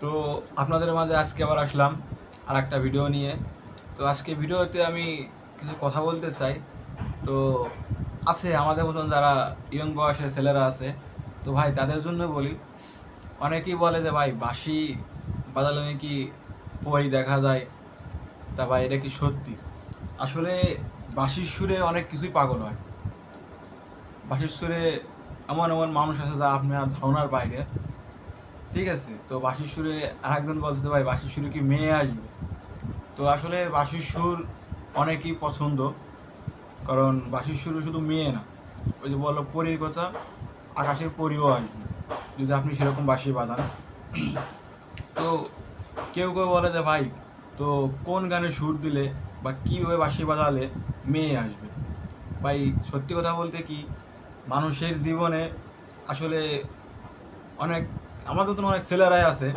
তো আপনাদের মাঝে আজকে আবার আসলাম আর একটা ভিডিও নিয়ে। তো আজকে ভিডিওতে আমি কিছু কথা বলতে চাই। তো আছে আমাদের মতন যারা ইয়ং বয়সের ছেলেরা আছে, তো ভাই তাদের জন্য বলি, অনেকেই বলে যে ভাই বাঁশি বাজালে নাকি পরি দেখা যায়। তা ভাই এটা কি সত্যি? আসলে বাঁশির সুরে অনেক কিছুই পাগল হয়। বাঁশির সুরে এমন এমন মানুষ আছে যা আপনার ধারণার বাইরে। ঠিক আছে, তো বাঁশির সুরে আরেকজন বলতে ভাই, বাঁশির সুরে কি মেয়ে আসবে? তো আসলে বাঁশির সুর অনেকই পছন্দ, কারণ বাঁশির সুরে শুধু মেয়ে না, ওই যে বলল, পরীর কথা, আকাশের পরিও আসবে, যদি আপনি সেরকম বাঁশি বাজান। তো কেউ কেউ বলে যে, ভাই, তো কোন গানে সুর দিলে বা কীভাবে বাঁশি বাজালে মেয়ে আসবে? ভাই, সত্যি কথা বলতে কি, মানুষের জীবনে আসলে অনেক আমাদের তো অনেক ছেলেরাই আছে,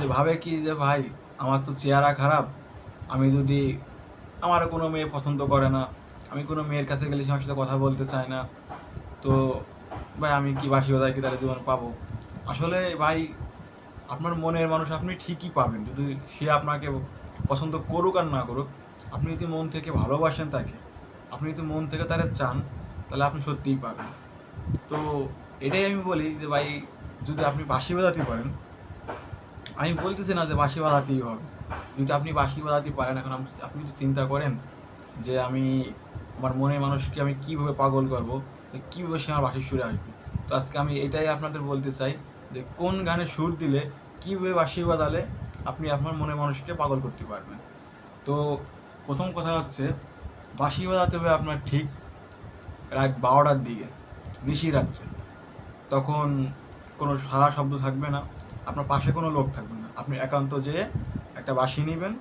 যে ভাবে কি যে ভাই, আমার তো চেহারা খারাপ, আমি যদি আমার কোনো মেয়ে পছন্দ করে না, আমি কোনো মেয়ের কাছে গেলে সে আমার সাথে কথা বলতে চায় না, তো ভাই আমি কি বাসি বাজায় কি তাহলে জীবন পাবো? আসলে ভাই, আপনার মনের মানুষ আপনি ঠিকই পাবেন, যদি সে আপনাকে পছন্দ করুক আর না করুক, আপনি যদি মন থেকে ভালোবাসেন তাকে, আপনি যদি মন থেকে তাকে চান, তাহলে আপনি সত্যিই পাবেন। তো এটাই আমি বলি যে ভাই যদি আপনি বাঁশি বাজাতে পারেন, আমি বলতেছি না যে বাঁশি বাজাতেই হবে। যদি আপনি বাঁশি বাজাতে পারেন, এখন আপনি- যদি চিন্তা করেন যে আমি আমার মনের মানুষকে আমি কীভাবে পাগল করব কীভাবে সে আমার বাঁশির সুরে আসবে? তো আজকে আমি এটাই আপনাদের বলতে চাই যে কোন গানে সুর দিলে, কীভাবে বাঁশি বাজালে আপনি আপনার মনের মানুষকে পাগল করতে পারবেন? তো প্রথম কথা হচ্ছে, বাঁশি বাজাতে হবে আপনার ঠিক রাত বারোটার দিকে, নিশি রাত্রে। তখন কোনো সারা শব্দ থাকবে না, আপনার পাশে কোনো লোক থাকবে না। আপনি একান্ত যেয়ে একটা বাঁশি নেবেন,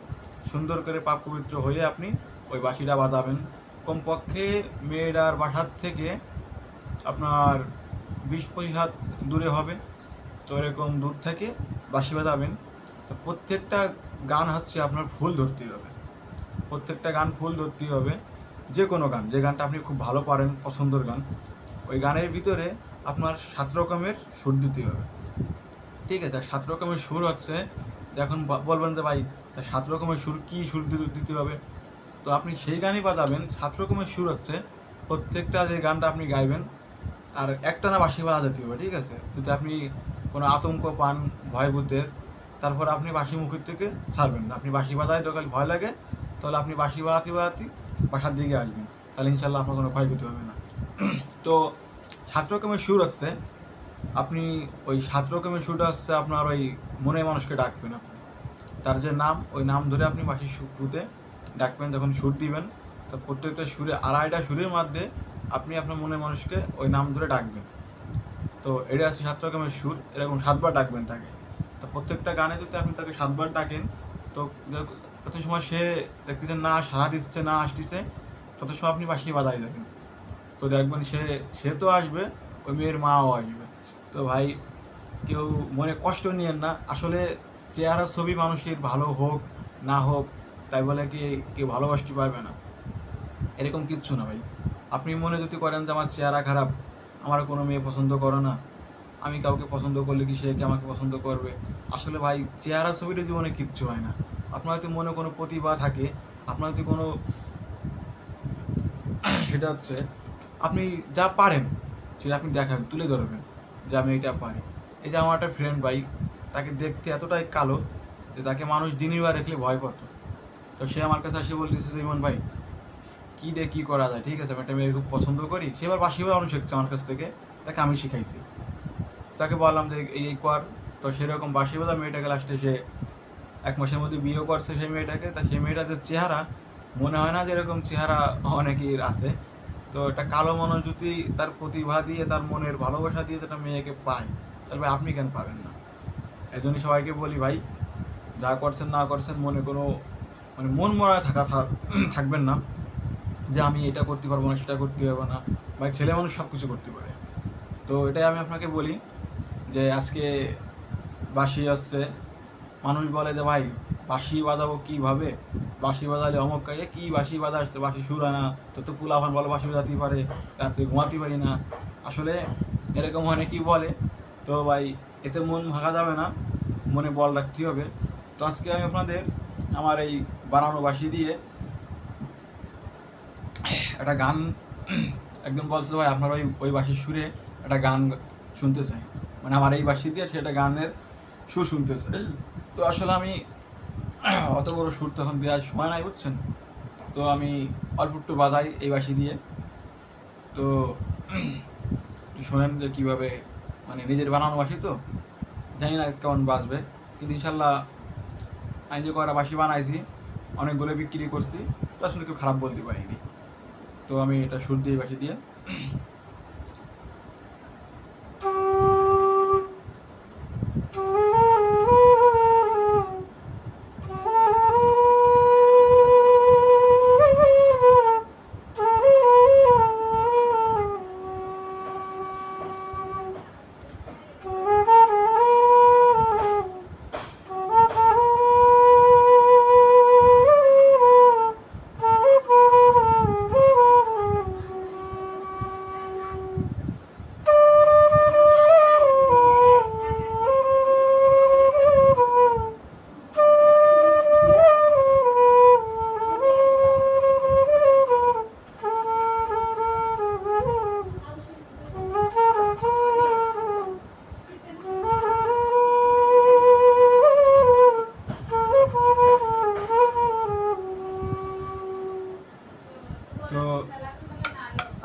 সুন্দর করে পাপ পবিত্র হয়ে আপনি ওই বাঁশিটা বাজাবেন। কমপক্ষে মেয়েরার বাসার থেকে আপনার বিশ পঁচিশ হাত দূরে হবে, তো এরকম দূর থেকে বাঁশি বাজাবেন। তো প্রত্যেকটা গান হচ্ছে আপনার ফুল ধরতে হবে। প্রত্যেকটা গান ফুল ধরতে হবে, যে কোনো গান। যে গানটা আপনি খুব ভালো পারেন, পছন্দের গান, ওই গানের ভিতরে আপনার সাত রকমের সুর দিতে হবে। ঠিক আছে, আর সাত রকমের সুর হচ্ছে এখন বলবেন যে ভাই, তা সাত রকমের সুর কী সুর দিতে- দিতে হবে? তো আপনি সেই গানই বাজাবেন। সাত রকমের সুর হচ্ছে, প্রত্যেকটা যে গানটা আপনি গাইবেন, আর একটা না বাঁশি বাজা যেতে হবে, ঠিক আছে? যদি আপনি কোনো আতঙ্ক পান ভয়ভূতের তারপর আপনি বাঁশি মুখের থেকে ছাড়বেন আপনি বাঁশি বাজায় যখন ভয় লাগে, তাহলে আপনি বাঁশি বাজাতে বাজাতে বাসার দিকে আসবেন। তাহলে ইনশাল্লাহ আপনার কোনো ক্ষয়ক্ষতি হবে না। তো সাত রকমের সুর হচ্ছে আপনি ওই সাত রকমের সুরটা হচ্ছে আপনার ওই মনে মানুষকে ডাকবেন আপনি। তার যে নাম, ওই নাম ধরে আপনি বাঁশি সুরতে ডাকবেন, যখন সুর দিবেন, তো প্রত্যেকটা সুরে, আড়াইটা সুরের মধ্যে আপনি আপনার মনের মানুষকে ওই নাম ধরে ডাকবেন। তো এটা হচ্ছে সাত রকমের সুর, এরকম সাতবার ডাকবেন তাকে। তো প্রত্যেকটা গানে যদি আপনি তাকে সাতবার ডাকেন, তো তত সময় সে দেখতেছেন না সারা দিচ্ছে, না আসতেছে, তত সময় আপনি বাঁশি বাজাই যাবেন। তো দেখবেন সে সে তো আসবে, ওই মেয়ের মাও আসবে। তো ভাই, কেউ মনে কষ্ট নিয়েন না। আসলে চেহারা ছবি মানুষের ভালো হোক, না হোক, তাই বলে কি কেউ ভালোবাসতে পারবে না। এরকম কিচ্ছু না ভাই। আপনি মনে যদি করেন যে আমার চেহারা খারাপ, আমার কোনো মেয়ে পছন্দ করে না, আমি কাউকে পছন্দ করলে কি সে কি আমাকে পছন্দ করবে? আসলে ভাই চেহারা ছবিটা জীবনে কিচ্ছু হয় না। আপনার হয়তো মনে কোনো প্রতিভা থাকে, আপনার যদি কোনো, সেটা হচ্ছে আপনি যা পারেন, সেটা আপনি দেখান, তুলে ধরবেন যে আমি এটা পারি। এই যে আমার একটা ফ্রেন্ড বাইক তাকে দেখতে এতটাই কালো যে তাকে মানুষ দিনই বার দেখলে ভয় পেত। তো সে আমার কাছে এসে বলতেছে যে ইমন ভাই, কী দিয়ে কী করা যায়? ঠিক আছে আমি একটা মেয়ে খুব পছন্দ করি, সে এবার বাসি মানুষ শিখছে আমার কাছ থেকে, তাকে আমি শিখাইছি। তাকে বললাম যে, এই এই কর। তো সেরকম বাসি বাজা মেয়েটাকে লাস্টে সে এক মাসের মধ্যে বিয়ে করছে সেই মেয়েটাকে। তা সেই মেয়েটাদের চেহারা, মনে হয় না যে এরকম চেহারা অনেকের আছে। তো একটা কালো মানুষ যদি তার প্রতিভা দিয়ে, তার মনের ভালোবাসা দিয়ে একটা মেয়েকে পায়, তাহলে আপনি কেন পাবেন না? এই জন্যই সবাইকে বলি ভাই, যা করছেন না করছেন মনে কোনো মানে মন মরা থাকা থাকবেন না, যে আমি এটা করতে পারব না, সেটা করতে পারব না ভাই ছেলে মানুষ সব কিছু করতে পারে। তো এটাই আমি আপনাকে বলি যে আজকে বাসি হচ্ছে মানুষ বলে যে ভাই বাঁশি বাজাবো কীভাবে? বাঁশি বাজালে অমক কাজে কী বাঁশি বাজাস তো বাঁশি সুর আনা, তো তো পুলাভান বলো বাঁশি বাজাতেই পারে, রাত্রে ঘুমাতে পারি না। আসলে এরকম অনেকেই বলে? তো ভাই, এতে মন ভাঙা যাবে না, মনে বল রাখতে হবে। তো আজকে আমি আপনাদের আমার এই বানানো বাসি দিয়ে একটা গান, একদম বলছে ভাই, আপনার ওই ওই বাসির সুরে একটা গান শুনতে চাই। মানে আমার এই বাসি দিয়ে সেটা গানের সুর শুনতে চাই। তো আসলে আমি অত বড় সুর তখন দেওয়ার সময় নাই, বুঝছেন? তো আমি অল্প একটু বাজাই এই বাসি দিয়ে। তো একটু শোনেন যে কীভাবে মানে নিজের বানানো বাসি তো। জানি না কেমন বাজবে। কিন্তু ইনশাল্লাহ আমি যে কয়টা বাসি বানাইছি, অনেকগুলো বিক্রি করছি, তো আসলে কেউ খারাপ বলতে পারিনি। তো আমি এটা সুর দিয়ে বাসি দিয়ে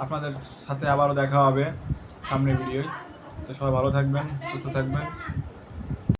আপনাদের সাথে আবারও দেখা হবে সামনে ভিডিওয়। তো সবাই ভালো থাকবেন সুস্থ থাকবেন।